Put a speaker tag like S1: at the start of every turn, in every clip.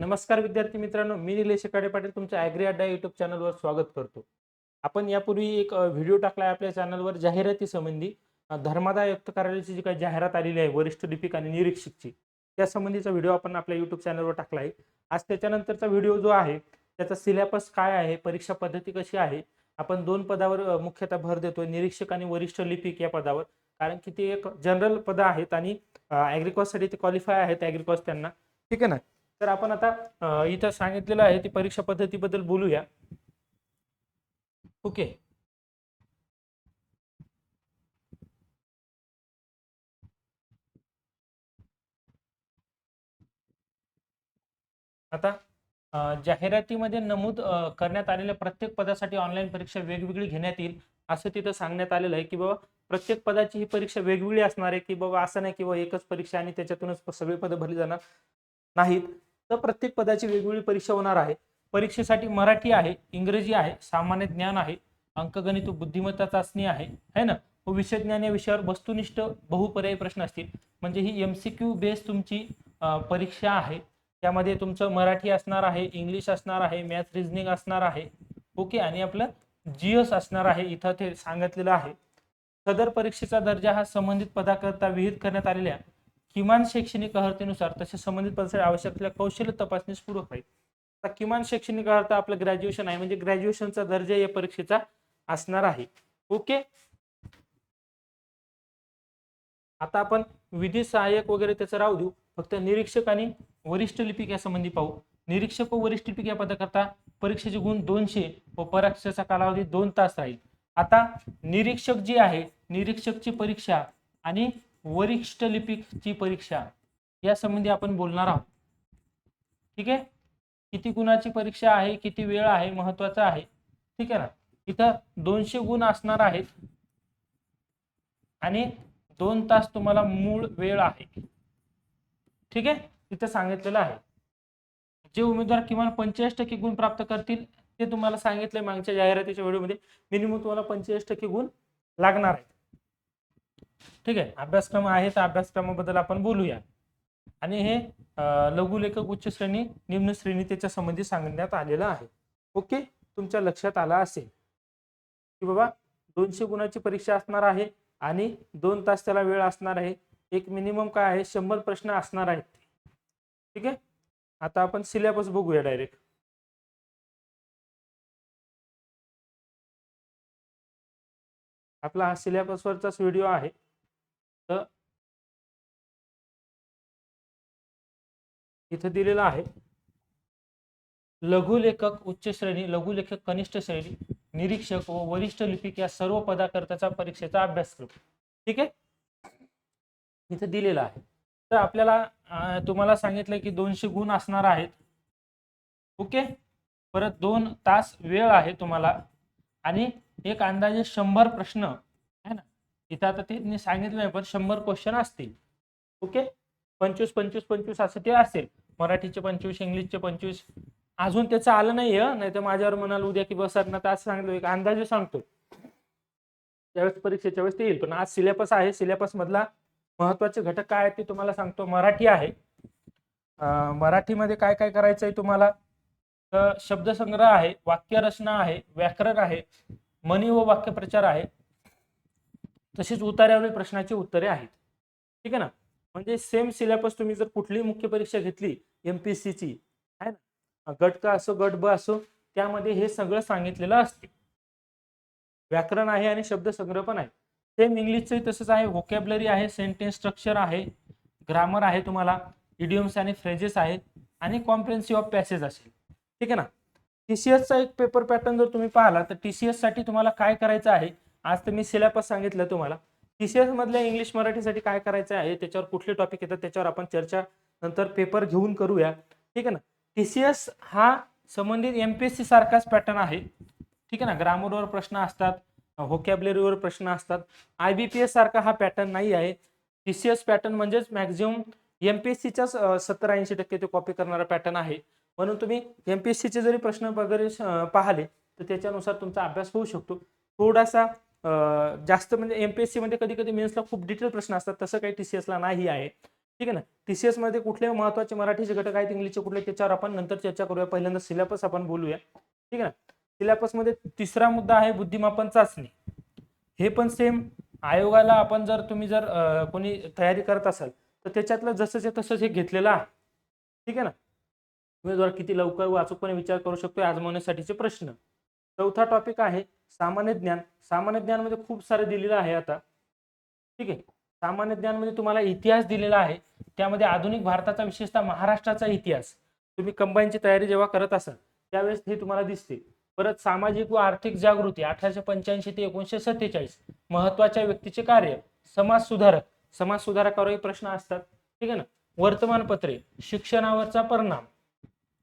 S1: नमस्कार विद्यार्थी मित्रांनो मी निलेश काडे पाटील तुमच्या ॲग्री अड्डा युट्यूब चॅनलवर स्वागत करतो. आपण यापूर्वी एक व्हिडिओ टाकला आहे आपल्या चॅनलवर जाहिरातीसंबंधी धर्मादाय आयुक्त कार्यालयाची जी काही जाहिरात आलेली आहे वरिष्ठ लिपिक आणि निरीक्षकची त्या संबंधीचा व्हिडिओ आपण आपल्या युट्यूब चॅनलवर टाकला आहे आज त्याच्यानंतरचा व्हिडिओ जो आहे त्याचा सिलेबस काय आहे परीक्षा पद्धती कशी आहे आपण दोन पदावर मुख्यतः भर देतोय निरीक्षक आणि वरिष्ठ लिपिक या पदावर. कारण की ते एक जनरल पदं आहेत आणि ॲग्रिकॉससाठी ते क्वालिफाय आहेत ॲग्रिकॉस त्यांना. ठीक आहे ना? तर आपण आता इथं सांगितलेलं आहे ती परीक्षा पद्धतीबद्दल बोलूया. ओके. आता जाहिरातीमध्ये नमूद करण्यात आलेल्या प्रत्येक पदासाठी ऑनलाईन परीक्षा वेगवेगळी घेण्यात येईल असं तिथं सांगण्यात आलेलं आहे की बाबा प्रत्येक पदाची ही परीक्षा वेगवेगळी असणार आहे की बाबा असं नाही की बाबा एकच परीक्षा आणि त्याच्यातूनच सगळी पदं भरली जाणार नाहीत. तर प्रत्येक पदाची वेगवेगळी परीक्षा होणार आहे. परीक्षेसाठी मराठी आहे इंग्रजी आहे सामान्य ज्ञान आहे अंकगणित व बुद्धिमत्ता चाचणी आहे है ना? व विषय ज्ञान या विषयावर वस्तुनिष्ठ बहुपर्यायी प्रश्न असतील. म्हणजे ही एम सी क्यू बेस तुमची परीक्षा आहे. त्यामध्ये तुमचं मराठी असणार आहे इंग्लिश असणार आहे मॅथ रिजनिंग असणार आहे. ओके? आणि आपलं जीएस असणार आहे इथं ते सांगितलेलं आहे. सदर परीक्षेचा दर्जा हा संबंधित पदाकरता विहित करण्यात आलेल्या किमान शैक्षणिक अर्हतेनुसार तसे संबंधित पदासाठी आवश्यक असलेल्या कौशल्य तपासणीस पूरक आहे. आता किमान शैक्षणिक अर्हता आपलं ग्रॅज्युएशन आहे म्हणजे ग्रॅज्युएशनचा दर्जा या परीक्षेचा असणार आहे. ओके आता आपण विधी सहाय्यक वगैरे त्याचं राहू देऊ. फक्त निरीक्षक आणि वरिष्ठ लिपिक या संबंधी पाहू. निरीक्षक व वरिष्ठ लिपिक या पदाकरता परीक्षेचे गुण दोनशे व परीक्षेचा कालावधी दोन तास राहील. आता निरीक्षक जी आहे निरीक्षकची परीक्षा आणि वरिष्ठ लिपिकची परीक्षा या संबंधी आपण बोलणार आहोत. ठीक आहे? किती गुणाची परीक्षा आहे किती वेळ आहे महत्वाचं आहे. ठीक आहे ना? इथं दोनशे गुण असणार आहेत. आणि दोन तास तुम्हाला मूळ वेळ आहे. ठीक आहे? इथं सांगितलेलं आहे. जे उमेदवार किमान पंचेचाळीस टक्के गुण प्राप्त करतील ते तुम्हाला सांगितले मागच्या जाहिरातीच्या व्हिडिओमध्ये. मिनिमम तुम्हाला पंचेचाळीस टक्के गुण लागणार आहेत. ठीक आहे? अभ्यासक्रम आहे तर अभ्यासक्रमाबद्दल आपण बोलूया. आणि हे लघुलेखक उच्च श्रेणी निम्न श्रेणी त्याच्या संबंधी सांगण्यात आलेलं आहे. ओके? तुमच्या लक्षात आला असेल. की बाबा दोनशे गुणाची परीक्षा असणार आहे आणि दोन तास त्याला वेळ असणार आहे. एक मिनिमम काय आहे? शंभर प्रश्न असणार आहेत. ठीक आहे? आता आपण सिलेबस बघूया डायरेक्ट आपला हा सिलेबसवरचाच व्हिडिओ आहे. तर इथं दिलेलं आहे. लघुलेखक उच्च श्रेणी लघुलेखक कनिष्ठ श्रेणी निरीक्षक व वरिष्ठ लिपिक या सर्व पदाकरताचा परीक्षेचा अभ्यासक्रम. ठीक आहे? इथं दिलेला आहे. तर आपल्याला तुम्हाला सांगितलं की दोनशे गुण असणार आहेत. ओके? परत दोन तास वेळ आहे तुम्हाला. आणि एक अंदाजे शंभर प्रश्न इथं आता ते सांगितलं नाही पण शंभर क्वेश्चन असतील. ओके? पंचवीस पंचवीस पंचवीस असं ते असेल. मराठीचे पंचवीस इंग्लिशचे पंचवीस. अजून त्याचं आलं नाही नाही तर माझ्यावर म्हणाल उद्या की बस ना तर असं सांगितलं एक अंदाजे सांगतो. त्यावेळेस परीक्षेच्या वेळेस ते येईल. पण आज सिलेबस आहे. सिलेबस मधला महत्त्वाचे घटक काय आहेत ते तुम्हाला सांगतो. मराठी आहे. मराठीमध्ये काय काय करायचं आहे तुम्हाला शब्दसंग्रह आहे वाक्यरचना आहे व्याकरण आहे मनी व वाक्यप्रचार आहे. तसेच उतार्यावरील प्रश्नाची उत्तरे आहेत. ठीक आहे ना? म्हणजे सेम सिलेबस तुम्ही जर कुठलीही मुख्य परीक्षा घेतली एमपीएससीची आहे ना? गट का असो गट ब असो त्यामध्ये हे सगळं सांगितलेलं असते. व्याकरण आहे आणि शब्दसंग्रह पण आहे. सेम इंग्लिशचंही तसंच आहे व्होकॅबलरी आहे सेंटेन्स स्ट्रक्चर आहे ग्रामर आहे तुम्हाला इडियम्स आणि फ्रेजेस आहेत आणि कॉम्प्रेन्सिव्ह ऑफ पॅसेज असेल. ठीक आहे ना? टीसीएसचा एक पेपर पॅटर्न जर तुम्ही पाहिला तर टीसीएससाठी तुम्हाला काय करायचं आहे? आज तर मी सिलेबस सांगितलं तुम्हाला. टीसीएस मधल्या इंग्लिश मराठीसाठी काय करायचं आहे? त्याच्यावर कुठले टॉपिक येतात? त्याच्यावर आपण चर्चा नंतर पेपर घेऊन करूया. ठीक आहे ना? टीसीएस हा संबंधित एमपीएससी सारखाच पॅटर्न आहे. ठीक आहे ना? ग्रामरवर प्रश्न असतात व्होकॅबलरीवर प्रश्न असतात. आय बी पी एस सारखा हा पॅटर्न नाही आहे. टी सी एस पॅटर्न म्हणजेच मॅक्झिमम एम पी एस एमपीएससीच्याच सत्तर ऐंशी टक्के ते कॉपी करणारा पॅटर्न आहे. म्हणून तुम्ही एम पी एस सीचे जरी प्रश्न वगैरे पाहिले तर त्याच्यानुसार तुमचा अभ्यास होऊ शकतो. थोडासा जास्त म्हणजे एम पी एस सीमध्ये कधी कधी मेन्सला खूप डिटेल प्रश्न असतात तसं काही टी सी एसला नाही आहे. ठीक आहे ना? टी सी एसमध्ये कुठले महत्त्वाचे मराठीचे घटक आहेत इंग्लिशचे कुठले त्याच्यावर आपण नंतर चर्चा करूया. पहिल्यांदा सिलेबस आपण बोलूया. ठीक आहे ना? सिलेबसमध्ये तिसरा मुद्दा आहे बुद्धिमापन चाचणी. हे पण सेम आयोगाला आपण जर तुम्ही जर कोणी तयारी करत असाल तर त्याच्यातलं जसंच तसंच हे घेतलेलं आहे. ठीक आहे ना? उमेदवार किती लवकर व अचूकपणे विचार करू शकतो आजमावण्यासाठीचे प्रश्न. चौथा टॉपिक आहे सामान्य ज्ञान. सामान्य ज्ञानमध्ये खूप सारे दिलेलं आहे आता. ठीक आहे? सामान्य ज्ञानमध्ये तुम्हाला इतिहास दिलेला आहे. त्यामध्ये आधुनिक भारताचा विशेषतः महाराष्ट्राचा इतिहास तुम्ही कंबाईनची तयारी जेव्हा करत असाल त्यावेळेस हे तुम्हाला दिसते. परत सामाजिक व आर्थिक जागृती अठराशे पंच्याऐंशी ते एकोणीशे सत्तेचाळीस महत्त्वाच्या व्यक्तीचे कार्य समाज सुधारक. समाज सुधारकावरही प्रश्न असतात. ठीक आहे ना? वर्तमानपत्रे शिक्षणावरचा परिणाम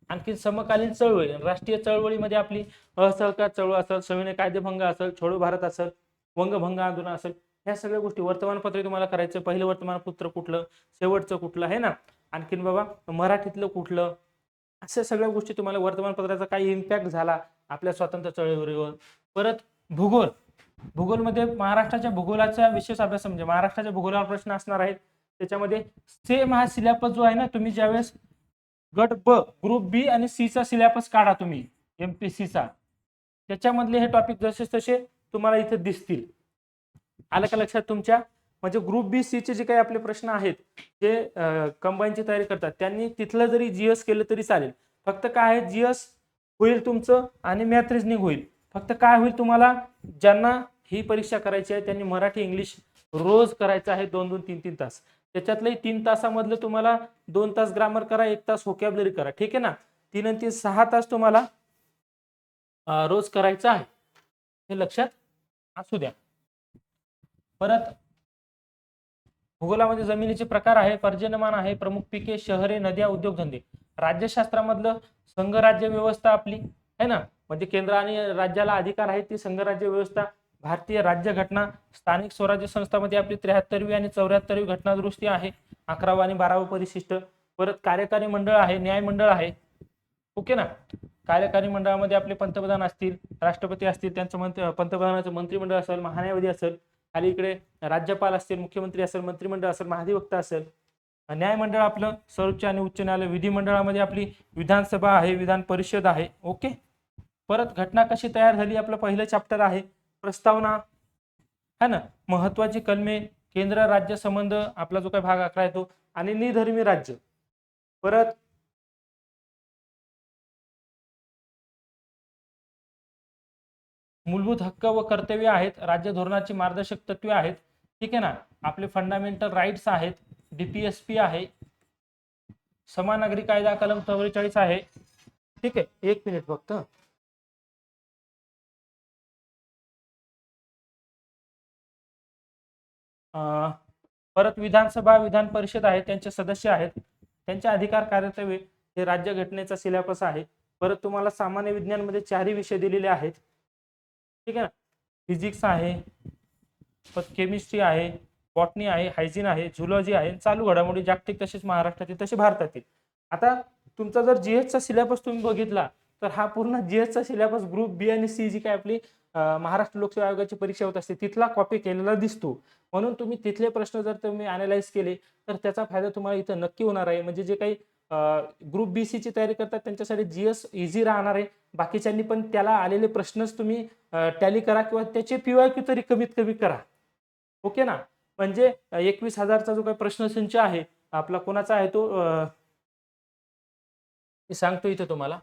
S1: आणखी समकालीन चळवळी राष्ट्रीय चळवळीमध्ये आपली असहकार चळवळ असेल सविनय कायदेभंग असेल छोडो भारत असेल वंगभंग आंदोलन असेल ह्या सगळ्या गोष्टी वर्तमानपत्रे तुम्हाला करायचं पहिलं वर्तमानपत्र कुठलं शेवटचं कुठलं आहे ना? आणखीन बाबा मराठीतलं कुठलं अशा सगळ्या गोष्टी तुम्हाला वर्तमानपत्राचा काही इम्पॅक्ट झाला आपल्या स्वातंत्र्य चळवळीवर. परत भूगोल. भूगोलमध्ये महाराष्ट्राच्या भूगोलाचा विशेष अभ्यास म्हणजे महाराष्ट्राच्या भूगोलावर प्रश्न असणार आहेत. त्याच्यामध्ये सेम हा सिलेबस जो आहे ना तुम्ही ज्यावेळेस गट ब ग्रुप बी आणि सी चा सिलेबस काढा तुम्ही एमपीसीचा त्याच्यामधले हे टॉपिक जसे तसे तुम्हाला इथे दिसतील. आलं का लक्षात तुमच्या? म्हणजे ग्रुप बी सी चे जे काही आपले प्रश्न आहेत जे कंबाईनची तयारी करतात त्यांनी तिथलं जरी जीएस केलं तरी चालेल. फक्त काय आहे जीएस होईल तुमचं आणि मॅथ रिजनिंग होईल. फक्त काय होईल तुम्हाला ज्यांना ही परीक्षा करायची आहे त्यांनी मराठी इंग्लिश रोज करायचं आहे दोन दोन तीन तीन तास. त्याच्यातलंही तीन तासामधलं तुम्हाला दोन तास ग्रामर करा एक तास होकॅबलरी करा. ठीक आहे ना? तीन आणि तीन सहा तास तुम्हाला रोज करायचा आहे. हे लक्षात असू द्या. परत भूगोलामध्ये जमिनीचे प्रकार आहे पर्जन्यमान आहे प्रमुख पिके शहरे नद्या उद्योगधंदे. राज्यशास्त्रामधलं संघराज्य व्यवस्था आपली आहे ना? म्हणजे केंद्र आणि राज्याला अधिकार आहे ती संघराज्य व्यवस्था भारतीय राज्य घटना स्थानिक स्वराज्य संस्थामध्ये आपली त्र्याहत्तरवी आणि चौऱ्याहत्तरवी घटनादुरुस्ती आहे. अकरावं आणि बारावं परिशिष्ट. परत कार्यकारी मंडळ आहे न्याय मंडळ आहे. ओके ना? कार्यकारी मंडळामध्ये आपले पंतप्रधान असतील राष्ट्रपती असतील त्यांचं मंत्री पंतप्रधानाचं मंत्रिमंडळ असेल महान्यायवादी असेल खाली इकडे राज्यपाल असतील मुख्यमंत्री असेल मंत्रिमंडळ असेल महाधिवक्ता असेल. न्यायमंडळ आपलं सर्वोच्च आणि उच्च न्यायालय विधिमंडळामध्ये आपली विधानसभा आहे विधान परिषद आहे. ओके? परत घटना कशी तयार झाली? आपलं पहिलं चॅप्टर आहे. प्रस्तावना है ना? महत्वाची कलमे केंद्र राज्य संबंध आपला जो काही भाग अकरा येतो आणि निधर्मी राज्य. परत मूलभूत हक्क व कर्तव्य आहेत. राज्य धोरणाची मार्गदर्शक तत्वे आहेत. ठीक आहे ना? आपले फंडामेंटल राईट्स आहेत. डीपीएसपी आहे. समान नागरी कायदा कलम चव्वेचाळीस आहे. ठीक आहे? एक मिनिट फक्त. परत विधानसभा विधान परिषद आहे त्यांचे सदस्य आहेत. त्यांचे अधिकार कार्यतव्य हे राज्य घटनेचा सिलेबस आहे. परत तुम्हाला सामान्य विज्ञानमध्ये चारही विषय दिलेले आहेत. ठीक आहे ना? फिजिक्स आहे परत केमिस्ट्री आहे बॉटनी आहे हायजीन आहे झुलॉजी आहे चालू घडामोडी जागतिक तसेच महाराष्ट्रातील तसे भारतातील. आता तुमचा जर जीएसचा सिलेबस तुम्ही बघितला तर हा पूर्ण जीएसचा सिलेबस ग्रुप बी आणि सी जी काय आपली महाराष्ट्र लोकसेवा आयोगाची परीक्षा होत असते तिथला कॉपी केलेला दिसतो. म्हणून तुम्ही तिथले प्रश्न जर तुम्ही अनालाइज केले तर त्याचा फायदा तुम्हाला इथं नक्की होणार आहे. म्हणजे जे काही ग्रुप बी ची तयारी करतात त्यांच्यासाठी जीएस इझी राहणार आहे. बाकीच्यांनी पण त्याला आलेले प्रश्नच तुम्ही टॅली करा किंवा त्याचे पीवायक्यू तरी कमीत कमी करा. ओके ना? म्हणजे एकवीस हजारचा जो काही प्रश्नसंच आहे आपला कोणाचा आहे तो मी सांगतो इथे तुम्हाला.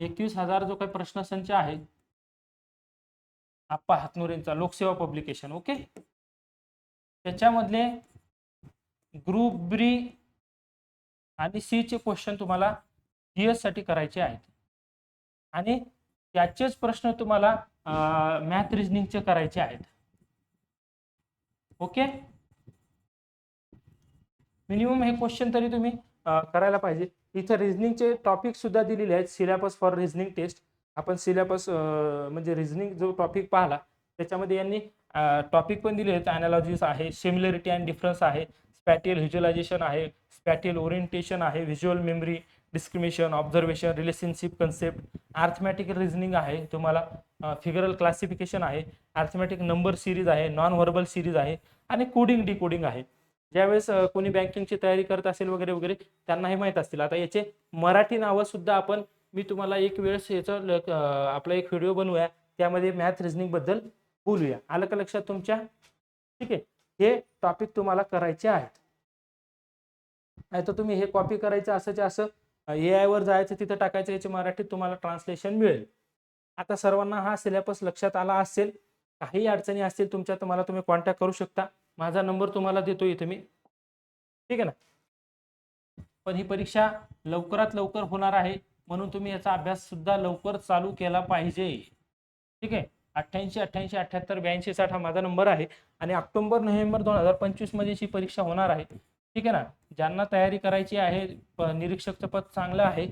S1: एकवीस हजार जो काही प्रश्नसंच आहे आप्पा हातनुरेंचा लोकसेवा पब्लिकेशन ओके त्याच्यामधले ग्रुप ब्री आणि सी चे क्वेश्चन तुम्हाला जीएससाठी करायचे आहेत. आणि त्याचेच प्रश्न तुम्हाला मॅथ रिजनिंगचे करायचे आहेत. ओके मिनिमम हे क्वेश्चन तरी तुम्ही करायला पाहिजे. इथं रिजनिंगचे टॉपिक सुद्धा दिलेले आहेत. सिलेबस फॉर रिजनिंग टेस्ट आपण सिलेबस म्हणजे रिझनिंग जो टॉपिक पाहिला त्याच्यामध्ये यांनी टॉपिक पण दिले. आहेत अनालॉजीस आहे सिमिलरिटी अँड डिफरन्स आहे स्पॅटियल व्हिज्युअलायझेशन आहे स्पॅटियल ओरिएंटेशन आहे visual memory discrimination observation relationship concept arithmetic reasoning आहे. तुम्हाला फिगरल क्लासिफिकेशन आहे आर्थमॅटिक नंबर सिरीज आहे नॉन व्हर्बल सिरीज आहे आणि कोडिंग डिकोडिंग आहे. ज्यावेळेस कोणी बँकिंगची तयारी करत असेल वगैरे वगैरे त्यांना हे माहीत असतील. आता याचे मराठी नावंसुद्धा आपण मी तुम्हाला एक वेळेस याचं आपला एक व्हिडिओ बनवूया. त्यामध्ये मॅथ रिझनिंगबद्दल बोलूया. आलं का लक्षात तुमच्या? ठीक आहे. हे टॉपिक तुम्हाला करायचे आहेत. नाही तर तुम्ही हे कॉपी करायचं असंच्या असं ए आय वर जायचं तिथं टाकायचं याचे मराठीत तुम्हाला ट्रान्सलेशन मिळेल. आता सर्वांना हा सिलेबस लक्षात आला असेल काही अडचणी असतील तुमच्या तर मला तुम्ही कॉन्टॅक्ट करू शकता. माझा नंबर तुम्हाला देतो इथे मी. ठीक आहे ना? पण ही परीक्षा लवकरात लवकर होणार आहे. म्हणून तुम्ही याचा अभ्यास सुद्धा लवकर चालू केला पाहिजे. ठीक आहे? अठ्ठ्याऐंशी अठ्ठ्याऐंशी अठ्ठ्याहत्तर ब्याऐंशी साठ हा माझा नंबर आहे आणि ऑक्टोबर नोव्हेंबर दोन हजार पंचवीसमध्ये ही परीक्षा होणार आहे ठीक आहे ना? ज्यांना तयारी करायची आहे प- निरीक्षकचं पद चांगलं आहे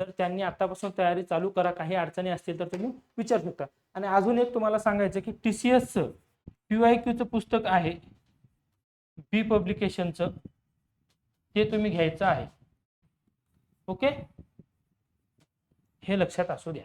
S1: तर त्यांनी आतापासून तयारी चालू करा. काही अडचणी असतील तर तुम्ही विचारू शकता. आणि अजून एक तुम्हाला सांगायचं की टी सी एसचं क्यू आय क्यूचं पुस्तक आहे बी पब्लिकेशनचं ते तुम्ही घ्यायचं आहे. ओके? हे लक्षात असू द्या.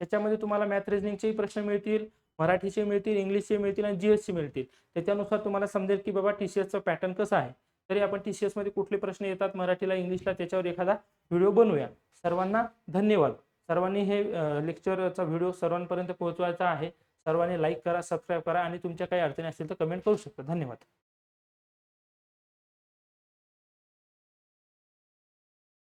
S1: त्याच्यामध्ये तुम्हाला मॅथ रिजनिंगचेही प्रश्न मिळतील मराठीचे मिळतील इंग्लिशचे मिळतील आणि जीएसचे मिळतील. त्याच्यानुसार तुम्हाला समजेल की बाबा टी सी एसचा पॅटर्न कसा आहे. तरी आपण टी सी एसमध्ये कुठले प्रश्न येतात मराठीला इंग्लिशला त्याच्यावर एखादा व्हिडिओ बनवूया. सर्वांना धन्यवाद. सर्वांनी हे लेक्चरचा व्हिडिओ सर्वांपर्यंत पोहोचवायचा आहे. सर्वांनी लाईक करा सबस्क्राईब करा आणि तुमच्या काही अडचणी असतील तर कमेंट करू शकता. धन्यवाद.